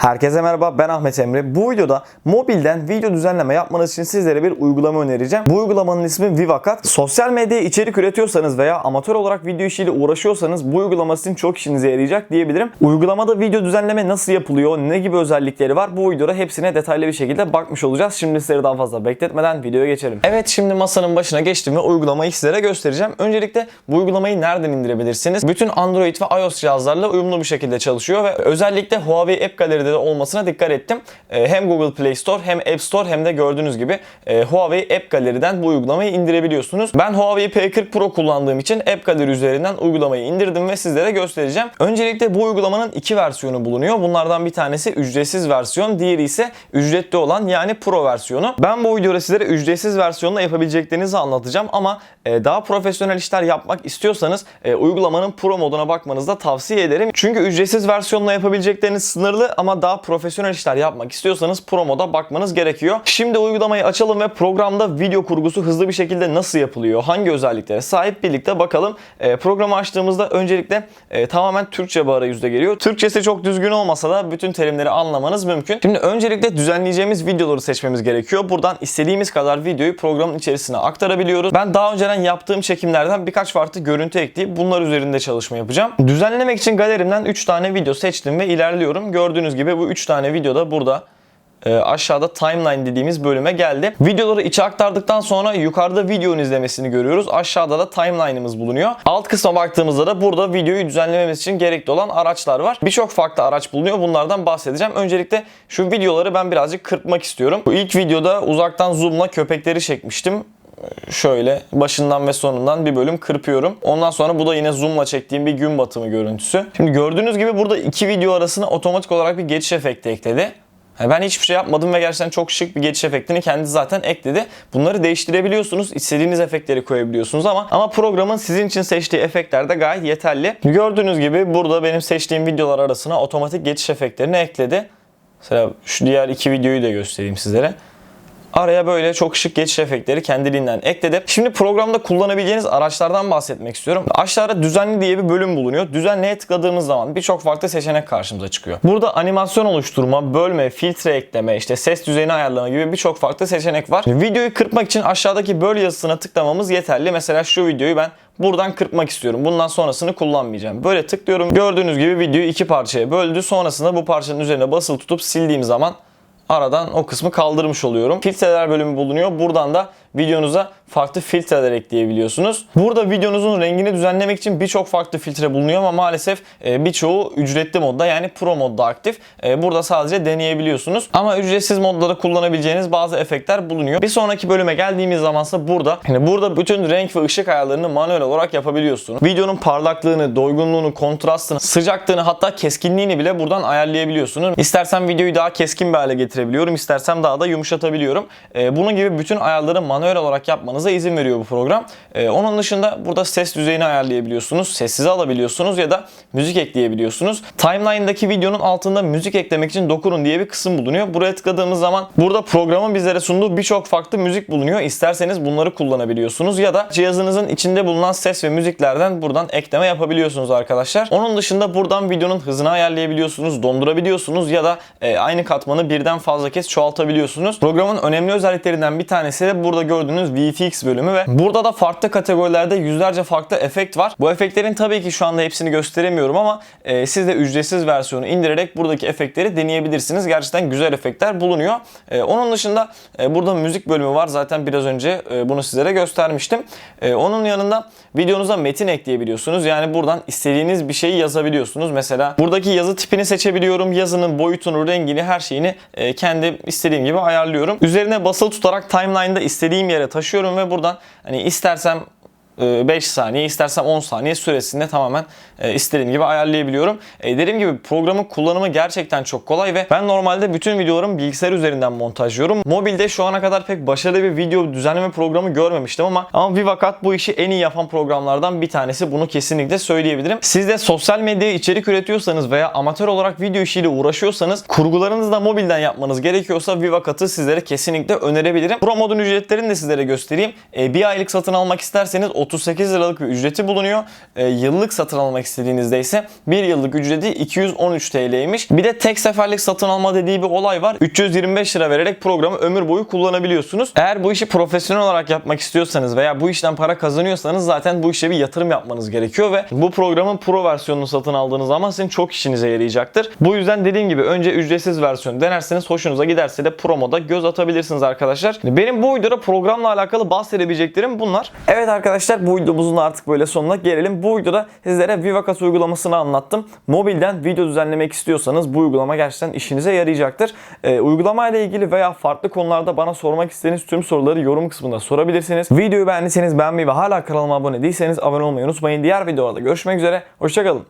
Herkese merhaba ben Ahmet Emre. Bu videoda mobilden video düzenleme yapmanız için sizlere bir uygulama önereceğim. Bu uygulamanın ismi Vivacat. Sosyal medyaya içerik üretiyorsanız veya amatör olarak video işiyle uğraşıyorsanız bu uygulama sizin çok işinize yarayacak diyebilirim. Uygulamada video düzenleme nasıl yapılıyor, ne gibi özellikleri var bu videoda hepsine detaylı bir şekilde bakmış olacağız. Şimdi sizleri daha fazla bekletmeden videoya geçelim. Evet şimdi masanın başına geçtim ve uygulamayı sizlere göstereceğim. Öncelikle bu uygulamayı nereden indirebilirsiniz? Bütün Android ve iOS cihazlarla uyumlu bir şekilde çalışıyor ve özellikle Huawei App Gallery'de de olmasına dikkat ettim. Ee, Hem Google Play Store hem App Store hem de gördüğünüz gibi e, Huawei App Gallery'den bu uygulamayı indirebiliyorsunuz. Ben Huawei P40 Pro kullandığım için App Gallery üzerinden uygulamayı indirdim ve sizlere göstereceğim. Öncelikle bu uygulamanın iki versiyonu bulunuyor. Bunlardan bir tanesi ücretsiz versiyon, diğeri ise ücretli olan yani Pro versiyonu. Ben bu videoda sizlere ücretsiz versiyonla yapabileceklerinizi anlatacağım ama e, daha profesyonel işler yapmak istiyorsanız e, uygulamanın Pro moduna bakmanızı da tavsiye ederim. Çünkü ücretsiz versiyonla yapabilecekleriniz sınırlı ama daha profesyonel işler yapmak istiyorsanız Pro moda bakmanız gerekiyor. Şimdi uygulamayı açalım ve programda video kurgusu hızlı bir şekilde nasıl yapılıyor, hangi özelliklere sahip birlikte bakalım. E, programı açtığımızda öncelikle e, tamamen Türkçe bir arayüzde geliyor. Türkçesi çok düzgün olmasa da bütün terimleri anlamanız mümkün. Şimdi öncelikle düzenleyeceğimiz videoları seçmemiz gerekiyor. Buradan istediğimiz kadar videoyu programın içerisine aktarabiliyoruz. Ben daha önceden yaptığım çekimlerden birkaç farklı görüntü ekleyip bunlar üzerinde çalışma yapacağım. Düzenlemek için galerimden 3 tane video seçtim ve ilerliyorum. Gördüğünüz gibi bu 3 tane video da burada e, aşağıda timeline dediğimiz bölüme geldi. Videoları içe aktardıktan sonra yukarıda videonun izlemesini görüyoruz. Aşağıda da timeline'ımız bulunuyor. Alt kısma baktığımızda da burada videoyu düzenlememiz için gerekli olan araçlar var. Birçok farklı araç bulunuyor. Bunlardan bahsedeceğim. Öncelikle şu videoları ben birazcık kırpmak istiyorum. Bu ilk videoda uzaktan zoomla köpekleri çekmiştim şöyle başından ve sonundan bir bölüm kırpıyorum. Ondan sonra bu da yine zoomla çektiğim bir gün batımı görüntüsü. Şimdi gördüğünüz gibi burada iki video arasına otomatik olarak bir geçiş efekti ekledi. Ben hiçbir şey yapmadım ve gerçekten çok şık bir geçiş efektini kendi zaten ekledi. Bunları değiştirebiliyorsunuz. istediğiniz efektleri koyabiliyorsunuz ama ama programın sizin için seçtiği efektler de gayet yeterli. Gördüğünüz gibi burada benim seçtiğim videolar arasına otomatik geçiş efektlerini ekledi. Mesela şu diğer iki videoyu da göstereyim sizlere. Araya böyle çok şık geçiş efektleri kendiliğinden ekledi. Şimdi programda kullanabileceğiniz araçlardan bahsetmek istiyorum. Aşağıda düzenli diye bir bölüm bulunuyor. Düzenliye tıkladığımız zaman birçok farklı seçenek karşımıza çıkıyor. Burada animasyon oluşturma, bölme, filtre ekleme, işte ses düzeyini ayarlama gibi birçok farklı seçenek var. Videoyu kırpmak için aşağıdaki böl yazısına tıklamamız yeterli. Mesela şu videoyu ben buradan kırpmak istiyorum. Bundan sonrasını kullanmayacağım. Böyle tıklıyorum. Gördüğünüz gibi videoyu iki parçaya böldü. Sonrasında bu parçanın üzerine basılı tutup sildiğim zaman aradan o kısmı kaldırmış oluyorum. Filtreler bölümü bulunuyor. Buradan da videonuza farklı filtreler ekleyebiliyorsunuz. Burada videonuzun rengini düzenlemek için birçok farklı filtre bulunuyor ama maalesef e, birçoğu ücretli modda yani pro modda aktif. E, Burada sadece deneyebiliyorsunuz. Ama ücretsiz modda da kullanabileceğiniz bazı efektler bulunuyor. Bir sonraki bölüme geldiğimiz zamansa burada yani burada bütün renk ve ışık ayarlarını manuel olarak yapabiliyorsunuz. Videonun parlaklığını, doygunluğunu, kontrastını, sıcaklığını hatta keskinliğini bile buradan ayarlayabiliyorsunuz. İstersen videoyu daha keskin bir hale getirebiliyorum. istersem daha da yumuşatabiliyorum. E, Bunun gibi bütün ayarları manuel olarak yapmanıza izin veriyor bu program. Ee, onun dışında burada ses düzeyini ayarlayabiliyorsunuz. Sessize alabiliyorsunuz ya da müzik ekleyebiliyorsunuz. Timeline'daki videonun altında müzik eklemek için dokunun diye bir kısım bulunuyor. Buraya tıkladığımız zaman burada programın bizlere sunduğu birçok farklı müzik bulunuyor. İsterseniz bunları kullanabiliyorsunuz ya da cihazınızın içinde bulunan ses ve müziklerden buradan ekleme yapabiliyorsunuz arkadaşlar. Onun dışında buradan videonun hızını ayarlayabiliyorsunuz, dondurabiliyorsunuz ya da e, aynı katmanı birden fazla kez çoğaltabiliyorsunuz. Programın önemli özelliklerinden bir tanesi de burada gördüğünüz VFX bölümü ve burada da farklı kategorilerde yüzlerce farklı efekt var. Bu efektlerin tabii ki şu anda hepsini gösteremiyorum ama e, siz de ücretsiz versiyonu indirerek buradaki efektleri deneyebilirsiniz. Gerçekten güzel efektler bulunuyor. E, onun dışında e, burada müzik bölümü var. Zaten biraz önce e, bunu sizlere göstermiştim. E, onun yanında videonuza metin ekleyebiliyorsunuz. Yani buradan istediğiniz bir şeyi yazabiliyorsunuz. Mesela buradaki yazı tipini seçebiliyorum. Yazının boyutunu, rengini, her şeyini e, kendi istediğim gibi ayarlıyorum. Üzerine basılı tutarak timeline'da istediğim yere taşıyorum ve buradan hani istersem 5 saniye istersem 10 saniye süresinde tamamen e, istediğim gibi ayarlayabiliyorum. E, dediğim gibi programın kullanımı gerçekten çok kolay ve ben normalde bütün videolarımı bilgisayar üzerinden montajlıyorum. Mobilde şu ana kadar pek başarılı bir video düzenleme programı görmemiştim ama ama Vivacat bu işi en iyi yapan programlardan bir tanesi. Bunu kesinlikle söyleyebilirim. Siz de sosyal medyaya içerik üretiyorsanız veya amatör olarak video işiyle uğraşıyorsanız kurgularınızı da mobilden yapmanız gerekiyorsa Vivacat'ı sizlere kesinlikle önerebilirim. Pro modun ücretlerini de sizlere göstereyim. E, bir aylık satın almak isterseniz 38 liralık bir ücreti bulunuyor. E, yıllık satın almak istediğinizde ise bir yıllık ücreti 213 TL'ymiş. Bir de tek seferlik satın alma dediği bir olay var. 325 lira vererek programı ömür boyu kullanabiliyorsunuz. Eğer bu işi profesyonel olarak yapmak istiyorsanız veya bu işten para kazanıyorsanız zaten bu işe bir yatırım yapmanız gerekiyor ve bu programın pro versiyonunu satın aldığınız zaman sizin çok işinize yarayacaktır. Bu yüzden dediğim gibi önce ücretsiz versiyonu denerseniz hoşunuza giderse de promoda göz atabilirsiniz arkadaşlar. Benim bu videoda programla alakalı bahsedebileceklerim bunlar. Evet arkadaşlar bu videomuzun artık böyle sonuna gelelim. Bu videoda sizlere Vivacat uygulamasını anlattım. Mobilden video düzenlemek istiyorsanız bu uygulama gerçekten işinize yarayacaktır. Ee, uygulama ilgili veya farklı konularda bana sormak istediğiniz tüm soruları yorum kısmında sorabilirsiniz. Videoyu beğendiyseniz beğenmeyi ve hala kanalıma abone değilseniz abone olmayı unutmayın. Diğer videolarda görüşmek üzere. Hoşçakalın.